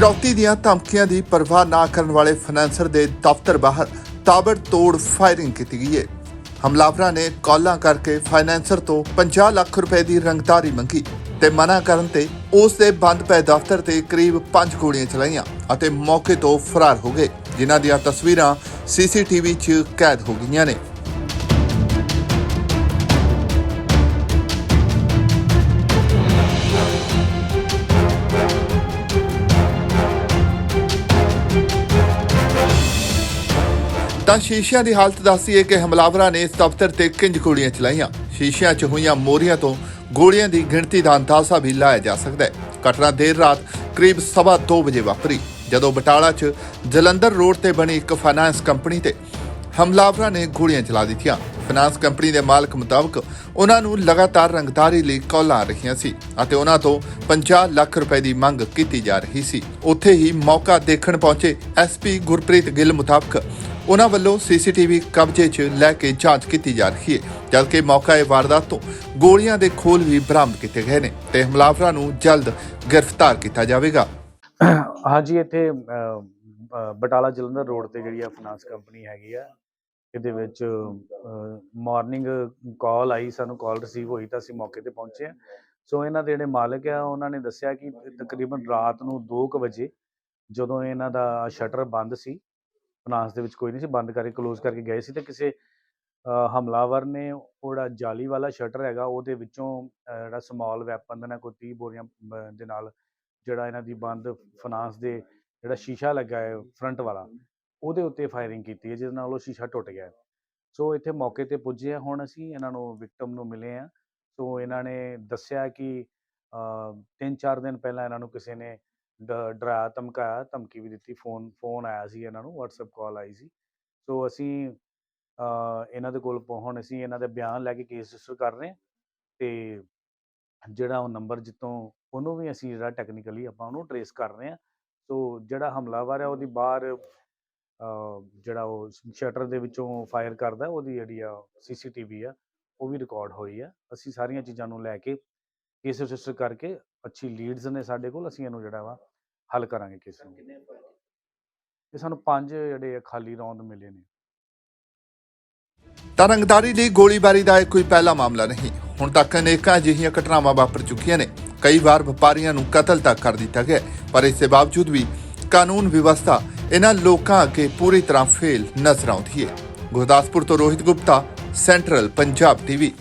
ਫਿਰੌਤੀ ਦੀਆਂ ਧਮਕੀਆਂ ਦੀ ਪਰਵਾਹ ਨਾ ਕਰਨ ਵਾਲੇ ਫਾਈਨੈਂਸਰ ਦੇ ਦਫ਼ਤਰ ਬਾਹਰ ਤਾਬੜਤੋੜ ਫਾਇਰਿੰਗ ਕੀਤੀ ਗਈ ਹੈ ਹਮਲਾਵਰਾਂ ਨੇ ਕਾਲਾਂ ਕਰਕੇ ਫਾਈਨੈਂਸਰ ਤੋਂ 50 ਲੱਖ ਰੁਪਏ ਦੀ ਰੰਗਦਾਰੀ ਮੰਗੀ ਤੇ ਮਨਾ ਕਰਨ ਤੇ ਉਸ ਦੇ ਬੰਦ ਪਏ ਦਫ਼ਤਰ ਤੇ ਕਰੀਬ 5 ਗੋਲੀਆਂ ਚਲਾਈਆਂ ਅਤੇ ਮੌਕੇ ਤੋਂ ਫਰਾਰ ਹੋ ਗਏ, ਜਿਨ੍ਹਾਂ ਦੀਆਂ ਤਸਵੀਰਾਂ ਸੀਸੀਟੀਵੀ 'ਚ ਕੈਦ ਹੋ ਗਈਆਂ ਨੇ। ਤਾਂ ਸ਼ੀਸ਼ਿਆਂ ਦੀ ਹਾਲਤ ਦੱਸਦੀ ਹੈ ਕਿ ਹਮਲਾਵਰਾਂ ਨੇ ਇਸ ਦਫ਼ਤਰ ਤੇ ਕਿੰਜ ਗੋਲੀਆਂ ਚਲਾਈਆਂ। ਸ਼ੀਸ਼ਿਆਂ 'ਚ ਹੋਈਆਂ ਮੋਰੀਆਂ ਤੋਂ ਗੋਲੀਆਂ ਦੀ ਗਿਣਤੀ ਦਾ ਅੰਦਾਜ਼ਾ ਵੀ ਲਾਇਆ ਜਾ ਸਕਦਾ ਹੈ। ਘਟਨਾ ਦੇਰ ਰਾਤ ਕਰੀਬ ਸਵਾ ਵਜੇ ਵਾਪਰੀ, ਜਦੋਂ ਬਟਾਲਾ 'ਚ ਜਲੰਧਰ ਰੋਡ ਤੇ ਬਣੀ ਇੱਕ ਫਾਈਨਾਂਸ ਕੰਪਨੀ ਤੇ ਹਮਲਾਵਰਾਂ ਨੇ ਗੋਲੀਆਂ ਚਲਾ ਦਿੱਤੀਆਂ। ਫਾਈਨਾਂਸ ਕੰਪਨੀ ਦੇ ਮਾਲਕ ਮੁਤਾਬਕ ਉਹਨਾਂ ਨੂੰ ਲਗਾਤਾਰ ਰੰਗਦਾਰੀ ਲਈ ਕਾਲਾਂ ਆ ਰਹੀਆਂ ਸੀ ਅਤੇ ਉਹਨਾਂ ਤੋਂ 50 ਲੱਖ ਰੁਪਏ ਦੀ ਮੰਗ ਕੀਤੀ ਜਾ ਰਹੀ ਸੀ। ਉੱਥੇ ਹੀ ਮੌਕਾ ਦੇਖਣ ਪਹੁੰਚੇ ਐਸਪੀ ਗੁਰਪ੍ਰੀਤ ਗਿੱਲ ਮੁਤਾਬਕ ਉਹਨਾਂ ਵੱਲੋਂ ਸੀਸੀਟੀਵੀ ਕਬਜ਼ੇ 'ਚ ਲੈ ਕੇ ਜਾਂਚ ਕੀਤੀ ਜਾ ਰਹੀ ਹੈ, ਜਦਕਿ ਮੌਕਾ ਇਹ ਵਾਰਦਾਤ ਤੋਂ ਗੋਲੀਆਂ ਦੇ ਖੋਲ ਵੀ ਬਰਾਮਦ ਕੀਤੇ ਗਏ ਨੇ ਤੇ ਹਮਲਾਵਰਾਂ ਨੂੰ ਜਲਦ ਗ੍ਰਿਫਤਾਰ ਕੀਤਾ ਜਾਵੇਗਾ। ਹਾਂਜੀ, ਇੱਥੇ ਬਟਾਲਾ ਜਲੰਧਰ ਰੋਡ ਤੇ ਜਿਹੜੀ ਆ ਫਾਈਨਾਂਸ ਕੰਪਨੀ ਹੈਗੀ ਆ, ਇਹਦੇ ਵਿੱਚ ਮਾਰਨਿੰਗ ਕਾਲ ਆਈ, ਸਾਨੂੰ ਕਾਲ ਰਿਸੀਵ ਹੋਈ ਤਾਂ ਅਸੀਂ ਮੌਕੇ ਤੇ ਪਹੁੰਚੇ ਆ ਸੋ ਇਹਨਾਂ ਦੇ ਜਿਹੜੇ ਮਾਲਕ ਆ, ਉਹਨਾਂ ਨੇ ਦੱਸਿਆ ਕਿ ਤਕਰੀਬਨ ਰਾਤ ਨੂੰ 2:00 ਵਜੇ ਜਦੋਂ ਇਹਨਾਂ ਦਾ ਸ਼ਟਰ ਬੰਦ ਸੀ ਫਾਈਨਾਂਸ ਦੇ ਵਿੱਚ ਕੋਈ ਨਹੀਂ ਸੀ, ਬੰਦ ਕਰਕੇ ਕਲੋਜ਼ ਕਰਕੇ ਗਏ ਸੀ ਤੇ ਕਿਸੇ ਹਮਲਾਵਰ ਨੇ ਉਹ ਜਿਹੜਾ ਜਾਲੀ ਵਾਲਾ ਸ਼ਟਰ ਹੈਗਾ ਉਹਦੇ ਵਿੱਚੋਂ ਜਿਹੜਾ ਸਮਾਲ ਵੈਪਨ ਦਾ ਨਾ ਕੋਈ 30 ਬੋਰੀਆਂ ਦੇ ਨਾਲ ਜਿਹੜਾ ਇਹਨਾਂ ਦੀ ਬੰਦ ਫਨਾਂਸ ਦੇ ਜਿਹੜਾ ਸ਼ੀਸ਼ਾ ਲੱਗਾ ਹੈ ਫਰੰਟ ਵਾਲਾ, ਉਹਦੇ ਉੱਤੇ ਫਾਇਰਿੰਗ ਕੀਤੀ ਹੈ ਜਿਸ ਨਾਲ ਉਹ ਸ਼ੀਸ਼ਾ ਟੁੱਟ ਗਿਆ ਸੋ ਇੱਥੇ ਮੌਕੇ ਤੇ ਪੁੱਜੇ ਆ ਹੁਣ ਅਸੀਂ ਇਹਨਾਂ ਨੂੰ ਵਿਕਟਮ ਨੂੰ ਮਿਲੇ ਆ ਸੋ ਇਹਨਾਂ ਨੇ ਦੱਸਿਆ ਕਿ ਤਿੰਨ ਚਾਰ ਦਿਨ ਪਹਿਲਾਂ ਇਹਨਾਂ ਨੂੰ ਕਿਸੇ ਨੇ ਡ- ਡਰਾਇਆ ਧਮਕਾਇਆ, ਧਮਕੀ ਵੀ ਦਿੱਤੀ, ਫੋਨ ਫੋਨ ਆਇਆ ਸੀ ਇਹਨਾਂ ਨੂੰ, WhatsApp ਕਾਲ ਆਈ ਸੀ। ਸੋ ਅਸੀਂ ਇਹਨਾਂ ਦੇ ਕੋਲ ਪਹੁੰਚਣ ਅਸੀਂ ਇਹਨਾਂ ਦੇ ਬਿਆਨ ਲੈ ਕੇ ਕੇਸ ਰਜਿਸਟਰ ਕਰ ਰਹੇ ਹਾਂ ਤੇ ਜਿਹੜਾ ਉਹ ਨੰਬਰ ਜਿੱਤੋਂ ਉਹਨੂੰ ਵੀ ਅਸੀਂ ਜਿਹੜਾ ਟੈਕਨੀਕਲੀ ਆਪਾਂ ਉਹਨੂੰ ਟਰੇਸ ਕਰ ਰਹੇ ਹਾਂ। ਸੋ ਜਿਹੜਾ ਹਮਲਾਵਰ ਹੈ ਉਹਦੀ ਬਾਹਰ ਜਿਹੜਾ ਉਹ ਸ਼ਟਰ ਦੇ ਵਿੱਚੋਂ ਫਾਇਰ ਕਰਦਾ, ਉਹਦੀ ਜਿਹੜੀ ਆ ਸੀਸੀਟੀਵੀ ਆ, ਉਹ ਵੀ ਰਿਕਾਰਡ ਹੋਈ ਆ। ਅਸੀਂ ਸਾਰੀਆਂ ਚੀਜ਼ਾਂ ਨੂੰ ਲੈ ਕੇ ਕੇਸ ਰਜਿਸਟਰ ਕਰਕੇ ਅੱਛੀ ਲੀਡਸ ਨੇ ਸਾਡੇ ਕੋਲ, ਅਸੀਂ ਇਹਨੂੰ ਜਿਹੜਾ ਵਾ ਹੱਲ ਕਰਾਂਗੇ ਕੇਸ ਨੂੰ। ਇਹ ਸਾਨੂੰ ਪੰਜ ਜਿਹੜੇ ਆ ਖਾਲੀ ਰੌਂਦ ਮਿਲੇ ਨੇ। ਤਾਂ ਰੰਗਦਾਰੀ ਦੀ ਗੋਲੀਬਾਰੀ ਦਾ ਇਹ ਕੋਈ ਪਹਿਲਾ ਮਾਮਲਾ ਨਹੀਂ। ਹੁਣ ਤੱਕ ਅਨੇਕਾਂ ਅਜਿਹੀਆਂ ਘਟਨਾਵਾਂ ਵਾਪਰ ਚੁੱਕੀਆਂ ਨੇ। ਕਈ ਵਾਰ ਵਪਾਰੀਆਂ ਨੂੰ ਕਤਲ ਤੱਕ ਕਰ ਦਿੱਤਾ ਗਿਆ। ਪਰ ਇਸ ਦੇ ਬਾਵਜੂਦ ਵੀ ਕਾਨੂੰਨ ਵਿਵਸਥਾ ਇਹਨਾਂ ਲੋਕਾਂ ਅੱਗੇ ਪੂਰੀ ਤਰ੍ਹਾਂ ਫੇਲ ਨਜ਼ਰ ਆਉਂਦੀ ਹੈ। ਗੁਰਦਾਸਪੁਰ ਤੋਂ ਰੋਹਿਤ ਗੁਪਤਾ ਸੈਂਟਰਲ ਪੰਜਾਬ ਟੀਵੀ।